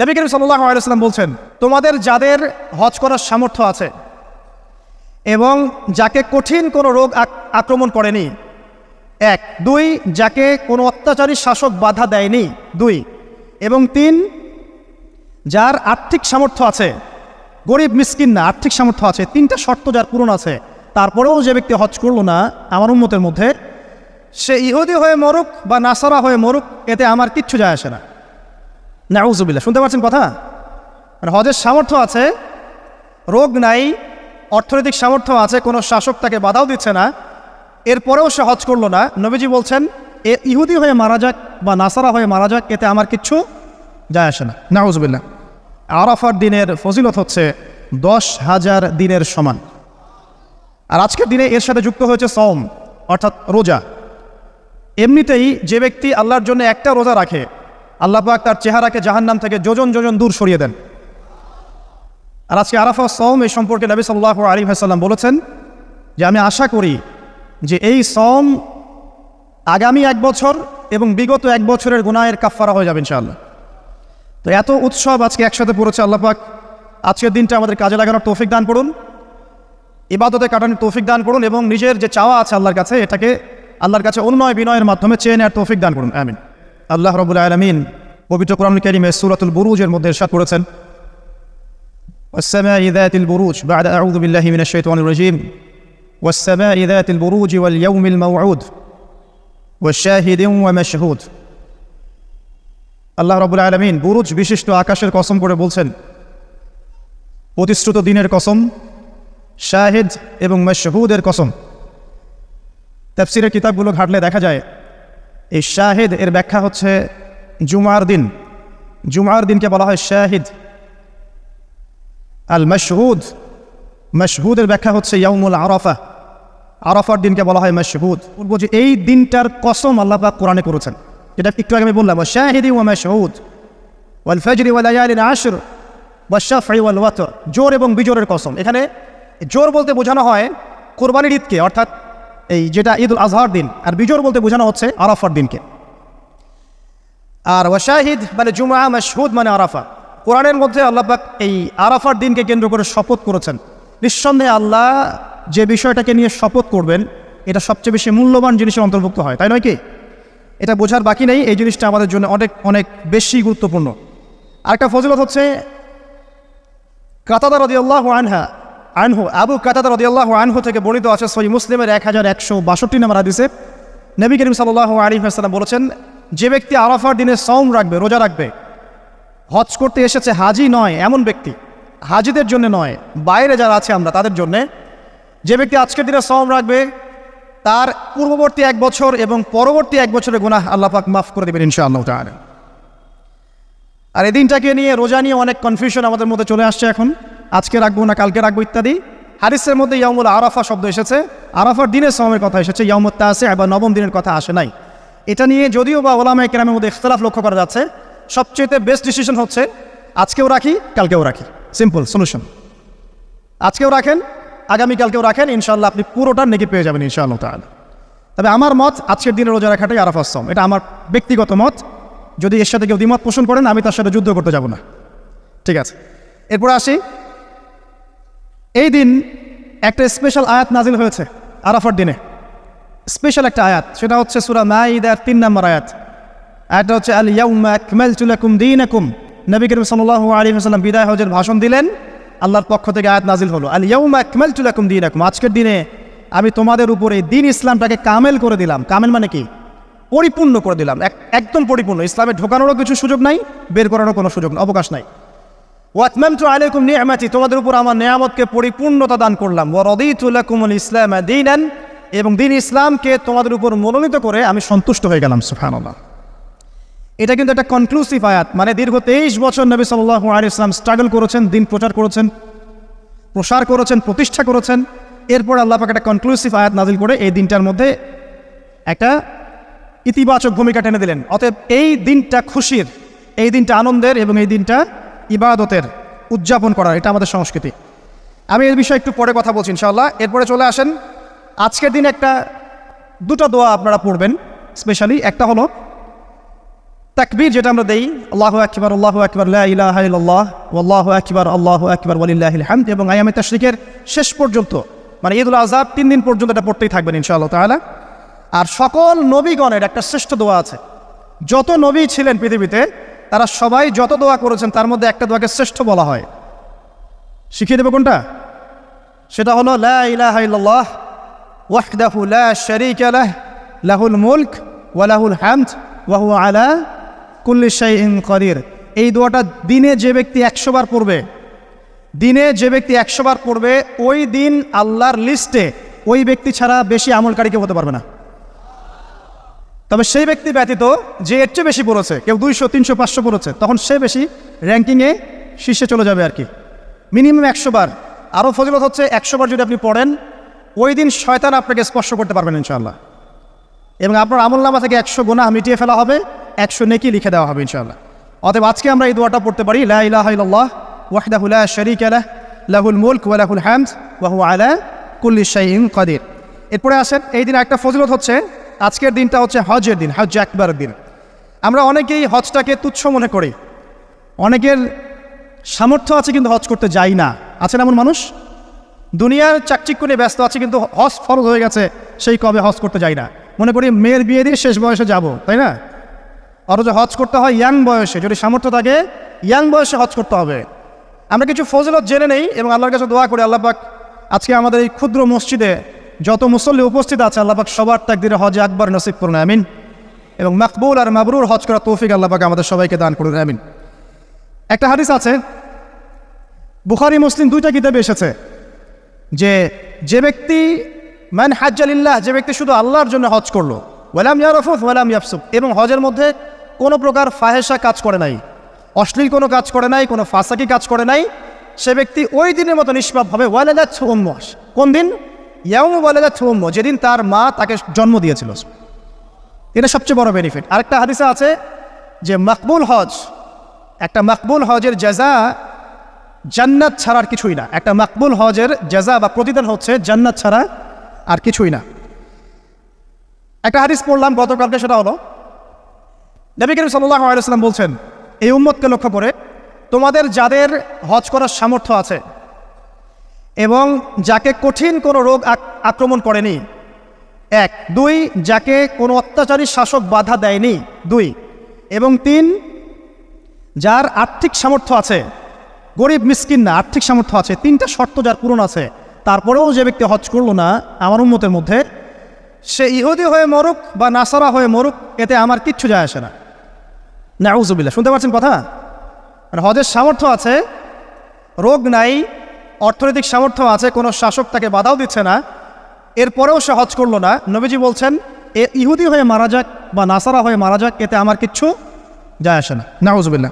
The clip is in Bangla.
নবী করিম সাল্লাহ আলাইসাল্লাম বলছেন, তোমাদের যাদের হজ করার সামর্থ্য আছে এবং যাকে কঠিন কোনো রোগ আক্রমণ করেনি, এক, দুই, যাকে কোনো অত্যাচারী শাসক বাধা দেয়নি, দুই, এবং তিন, যার আর্থিক সামর্থ্য আছে, গরিব, মিসকিন না, আর্থিক সামর্থ্য আছে, তিনটা শর্ত যার পূরণ আছে, তারপরেও যে ব্যক্তি হজ করল না, আমার উন্মতের মধ্যে, সে ইহুদি হয়ে মরুক বা নাসারা হয়ে মরুক, এতে আমার কিচ্ছু যায় আসে না। নাউজুবিল্লা শুনতে পাচ্ছেন কথা? মানে হজের সামর্থ্য আছে, রোগ নাই, অর্থনৈতিক সামর্থ্য আছে, কোনো শাসক তাকে বাধাও দিচ্ছে না, এরপরেও সে হজ করল না। নবীজি বলছেন, এ ইহুদি হয়ে মারা যাক বা নাসারা হয়ে মারা যাক, এতে আমার কিচ্ছু যায় আসে না। নাউজুবিল্লা আরাফার দিনের ফজিলত হচ্ছে দশ হাজার দিনের সমান। আর আজকের দিনে এর সাথে যুক্ত হয়েছে সম অর্থাৎ রোজা। এমনিতেই যে ব্যক্তি আল্লাহর জন্য একটা রোজা রাখে আল্লাহ পাক তার চেহারাকে জাহান্নাম থেকে যোজন যোজন দূর সরিয়ে দেন। আর আজকে আরাফা সম এই সম্পর্কে নবী সাল্লাহ আলী ভাসাল্লাম বলেছেন যে আমি আশা করি যে এই সম আগামী এক বছর এবং বিগত এক বছরের গুনাহের কাফারা হয়ে যাবে ইনশাআল্লাহ। তো এত উৎসব আজকে একসাথে পড়েছে আল্লাহ পাক। আজকের দিনটা আমাদের কাজে লাগানোর তৌফিক দান করুন, ইবাদতে কাটানোর তৌফিক দান করুন এবং নিজের যে চাওয়া আছে আল্লাহর কাছে, এটাকে আল্লাহর কাছে অনুনয় বিনয়ের মাধ্যমে চেয়ে নেওয়ার তৌফিক দান করুন। আমিন। আল্লাহ রবুল আলমিন পবিত্র কোরআন করিমে সুরাতুল বুরুজের মধ্যে এরশাদ করেছেন والسماء ذات البروج بعد أعوذ بالله من الشيطان الرجيم والسماء ذات البروج واليوم الموعود والشاهد ومشهود আল্লাহ রবুল আলমিন বুরুজ বিশিষ্ট আকাশের কসম করে বলছেন প্রতিশ্রুত দিনের কসম শাহেদ এবং মশহুদের কসম তাফসিরের কিতাবগুলো ঘাটলে দেখা যায় এই শাহেদ, এর ব্যাখ্যা হচ্ছে জুমার দিন। জুমার দিনকে বলা হয় শাহিদ। আল মশহুদ, মশহুদের ব্যাখ্যা হচ্ছে ইয়ামুল আরফা। আরফার দিনকে বলা হয় মশহুদ। বলব যে এই দিনটার কসম আল্লাহ পাক কোরআনে করেছেন। যেটা একটু আগে আমি বললাম শাহিদি ও মশহুদ, ওয়াল ফজরি ওয়াল আয়ালিন আশর ওয়াশাফি ওয়াল ওয়াতর। জোর এবং বিজোরের কসম। এখানে জোর বলতে বোঝানো হয় কোরবানির ঈদকে, অর্থাৎ এই যেটা ঈদ উল আজহার দিন, আর বিজোর বলতে বোঝানো হচ্ছে আরাফার দিনকে। আর ওয়াশাহিদ মানে জুমা মাসহুদ মানে আরাফা। কোরআনের মধ্যে আল্লাহ পাক এই আরাফার দিনকে কেন্দ্র করে শপথ করেছেন। নিঃসন্দেহে আল্লাহ যে বিষয়টাকে নিয়ে শপথ করবেন, এটা সবচেয়ে বেশি মূল্যবান জিনিসের অন্তর্ভুক্ত হয়, তাই নয় কি? এটা বোঝার বাকি নেই, এই জিনিসটা আমাদের জন্য অনেক অনেক বেশি গুরুত্বপূর্ণ। আরেকটা ফজিলত হচ্ছে কাতাদা রদিয়াল্লাহ আনহা আনহু, আবু কাতাদা রদিয়াল্লাহ আনহু থেকে বর্ণিত আছে সই মুসলিমের এক হাজার একশো বাষট্টি নম্বর হাদিসে। নবী করিম সাল্লাহ আলী হাসালাম বলেছেন, যে ব্যক্তি আরাফার দিনে সৌম রাখবে, রোজা রাখবে, হজ করতে এসেছে হাজি নয় এমন ব্যক্তি, হাজিদের জন্য নয়, বাইরে যারা আছে আমরা তাদের জন্যে, যে ব্যক্তি আজকের দিনে সৌম রাখবে, তার পূর্ববর্তী এক বছর এবং পরবর্তী এক বছরের গুনাহ আল্লাহ পাক মাফ করে দেবেন ইনশাআল্লাহ তাআলা। আর এই দিনটাকে নিয়ে রোজা নিয়ে অনেক কনফিউশন আমাদের মধ্যে চলে আসছে এখন। আজকে রাখব না, কালকে রাখব ইত্যাদি। হারিসের মধ্যে ইয়ামুল আরাফা শব্দ এসেছে। আরাফার দিনের সময়ের কথা এসেছে ইয়ামুত তাসে আবার নবম দিনের কথা আসে নাই। এটা নিয়ে যদিও বা ওলামায় কেরামের মধ্যে ইখতলাফ লক্ষ্য করা যাচ্ছে সবচেয়ে বেস্ট ডিসিশন হচ্ছে, আজকেও রাখি, কালকেও রাখি। সিম্পল সলিউশন আজকেও রাখেন, আগামীকালকেও রাখেন ইনশাল্লাহ আপনি পুরোটার নেকি পেয়ে যাবেন, ইনশাআল্লাহ তাহলে তবে আমার মত, আজকের দিনে রোজা রাখাটাই আরাফার সম এটা আমার ব্যক্তিগত মত। যদি এর সাথে কেউ দ্বিমত পোষণ করেন, আমি তার সাথে যুদ্ধ করতে যাব না। ঠিক আছে। এরপরে আসি এই দিন একটা স্পেশাল আয়াত নাজিল হয়েছে, আরাফার দিনে। স্পেশাল একটা আয়াত, সেটা হচ্ছে সুরা মাইদার তিন নম্বর আয়াত। আয়াতটা হচ্ছে আল ইয়াউমা আকমালতু লাকুম দীনাকুম। নবী করিম সাল্লাল্লাহু আলাইহি ওয়াসাল্লাম বিদায় হজের ভাষণ দিলেন, আল্লাহর পক্ষ থেকে আয়াত নাজিল হলো আল ইয়াউমা আকমালতু লাকুম দীনাকুম। আজকের দিনে আমি তোমাদের উপরে দিন ইসলামটাকে কামেল করে দিলাম। কামেল মানে কি? পরিপূর্ণ করে দিলাম, এক- একদম পরিপূর্ণ। ইসলামে ঢোকানোরও কিছু সুযোগ নাই, বের করারও কোনো সুযোগ, অবকাশ নাই। ওয়াতমামতু আলাইকুম নি'মাতি তোমাদের উপর আমার নিয়ামতকে পরিপূর্ণতা দান করলাম। ওয়া রাদিতু লাকুমুল ইসলাম দীনান, এবং দিন ইসলামকে তোমাদের উপর মনোনীত করে আমি সন্তুষ্ট হয়ে গেলাম, সুবহানাল্লাহ। এটা কিন্তু একটা কনক্লুসিভ আয়াত মানে দীর্ঘ তেইশ বছর নবী সাল্লাল্লাহু আলাইহি ইসলাম স্ট্রাগল করেছেন, দিন প্রচার করেছেন, প্রসার করেছেন, প্রতিষ্ঠা করেছেন। এরপর আল্লাহ পাক একটা কনক্লুসিভ আয়াত নাজিল করে এই দিনটার মধ্যে একটা ইতিবাচক ভূমিকা টেনে দিলেন। অতএব এই দিনটা খুশির, এই দিনটা আনন্দের, এবং এই দিনটা ইবাদতের উদযাপন করার, এটা আমাদের সংস্কৃতি। আমি এই বিষয়ে একটু পরে কথা বলছি ইনশাআল্লাহ। এরপরে চলে আসেন। আজকের দিন একটা, দুটো দোয়া আপনারা পড়বেন, স্পেশালি একটা হলো, তাকবীর যেটা আমরা দেই, আল্লাহ আকবর আল্লাহ আকবর ইলাহ আল্লাহ আকবর আল্লাহ আকবর ওলিল্লাহিল হামদ এবং আয়ামে তাশরিকের শেষ পর্যন্ত মানে ঈদুল আজহাব তিন দিন পর্যন্ত এটা পড়তেই থাকবেন ইনশাআল্লাহ তাআলা। আর সকল নবীগণের একটা শ্রেষ্ঠ দোয়া আছে। যত নবী ছিলেন পৃথিবীতে তারা সবাই যত দোয়া করেছেন, তার মধ্যে একটা দোয়াকে শ্রেষ্ঠ বলা হয়। শিখিয়ে দেবো কোনটা? সেটা হলো, লা লাহুল মুলক ওয়া লাহুল ওয়াহু ওয়া আলা কুল্লি শাইইন কাদির। এই দোয়াটা দিনে যে ব্যক্তি একশো বার পড়বে, দিনে যে ব্যক্তি একশো বার পড়বে, ওই দিন আল্লাহর লিস্টে ওই ব্যক্তি ছাড়া বেশি আমলকারী কেউ হতে পারবে না। তবে সেই ব্যক্তি ব্যতীত যে এর চেয়ে বেশি পড়েছে, কেউ দুইশো, তিনশো, পাঁচশো পড়েছে, তখন সে বেশি র্যাঙ্কিংয়ে শীর্ষে চলে যাবে আর কি। মিনিমাম একশো বার। আরও ফজিলত হচ্ছে একশো বার যদি আপনি পড়েন, ওই দিন শয়তান আপনাকে স্পর্শ করতে পারবেন ইনশাআল্লাহ। এবং আপনার আমল নামা থেকে একশো গোনা মিটিয়ে ফেলা হবে, একশো নেকি লিখে দেওয়া হবে ইনশাআল্লাহ। অতএব আজকে আমরা এই দোয়াটা পড়তে পারি, লা ইলাহা ইল্লাল্লাহ, ওয়াহদাহু লা শারীকা লাহ, লাহুল মুলক ওয়া লাহুল হামদ, ওয়া হুয়া আলা কুল্লি শাইইন কাদির। এরপরে আসেন, এই দিন একটা ফজিলত হচ্ছে আজকের দিনটা হচ্ছে হজের দিন হজ একবারের দিন। আমরা অনেকেই হজটাকে তুচ্ছ মনে করি। অনেকের সামর্থ্য আছে কিন্তু হজ করতে যাই না। আছেন এমন মানুষ? দুনিয়ার চাকচিক্য নিয়ে ব্যস্ত আছে কিন্তু হজ ফরজ হয়ে গেছে, সেই কবে হজ করতে যাই না। মনে করি মেয়ের বিয়ে দিয়ে শেষ বয়সে যাব, তাই না? অথচ হজ করতে হয় ইয়াং বয়সে, যদি সামর্থ্য থাকে, ইয়াং বয়সে হজ করতে হবে। আমরা কিছু ফজলত জেনে নেই এবং আল্লাহর কাছে দোয়া করি, আল্লাহ পাক আজকে আমাদের এই ক্ষুদ্র মসজিদে যত মুসল্লি উপস্থিত আছে, আল্লাহ পাক সবার তাকদিরে হজে আকবর নসিব করুন, আমিন। এবং মাকবুল আর মাবরুর হজ করা তৌফিক আল্লাহ পাক আমাদের সবাইকে দান করুন, আমিন। একটা হাদিস আছে, বুখারি, মুসলিম দুইটা কিতাবে এসেছে যে যে ব্যক্তি ম্যান হাজ্জালিল্লাহ যে ব্যক্তি শুধু আল্লাহর জন্য হজ করল, ওয়ালাম ইয়ারফুফ ওয়ালাম ইয়াফসুফ এবং হজের মধ্যে কোনো প্রকার ফাহেসা কাজ করে নাই, অশ্লীল কোনো কাজ করে নাই, কোনো ফাঁসাকি কাজ করে নাই, সে ব্যক্তি ওই দিনের মতো নিষ্পাপ হবে ওয়ালাদা ছৌম্য কোন দিন? ইয়াম ওয়ালাদা ছৌম্য যেদিন তার মা তাকে জন্ম দিয়েছিল। এটা সবচেয়ে বড় বেনিফিট আরেকটা হাদিসে আছে যে মাকবুল হজ, একটা মাকবুল হজের জাজা জান্নাত ছাড়া আর কিছুই না। একটা মাকবুল হজের জাজা বা প্রতিদান হচ্ছে জান্নাত ছাড়া আর কিছুই না। একটা হাদিস পড়লাম গতকালকে, সেটা হলো, নবী করিম সাল্লাহ আলাইসাল্লাম বলছেন, এই উম্মতকে লক্ষ্য করে তোমাদের যাদের হজ করার সামর্থ্য আছে এবং যাকে কঠিন কোনো রোগ আক- আক্রমণ করেনি। এক, দুই, যাকে কোনো অত্যাচারী শাসক বাধা দেয়নি। দুই, এবং তিন, যার আর্থিক সামর্থ্য আছে। গরিব, মিসকিন না, আর্থিক সামর্থ্য আছে। তিনটা শর্ত যার পূরণ আছে। তারপরেও যে ব্যক্তি হজ করল না, আমার উন্মতের মধ্যে, সে ইহুদি হয়ে মরুক বা নাসারা হয়ে মরুক, এতে আমার কিচ্ছু যায় আসে না। নাউজুবিল্লা শুনতে পাচ্ছেন কথা? মানে হজের সামর্থ্য আছে, রোগ নাই অর্থনৈতিক সামর্থ্য আছে, কোনো শাসক তাকে বাধাও দিচ্ছে না। এরপরেও সে হজ করল না। নবীজি বলছেন, এ ইহুদি হয়ে মারা যাক বা নাসারা হয়ে মারা যাক, এতে আমার কিচ্ছু যায় আসে না। নাউজুবিল্লা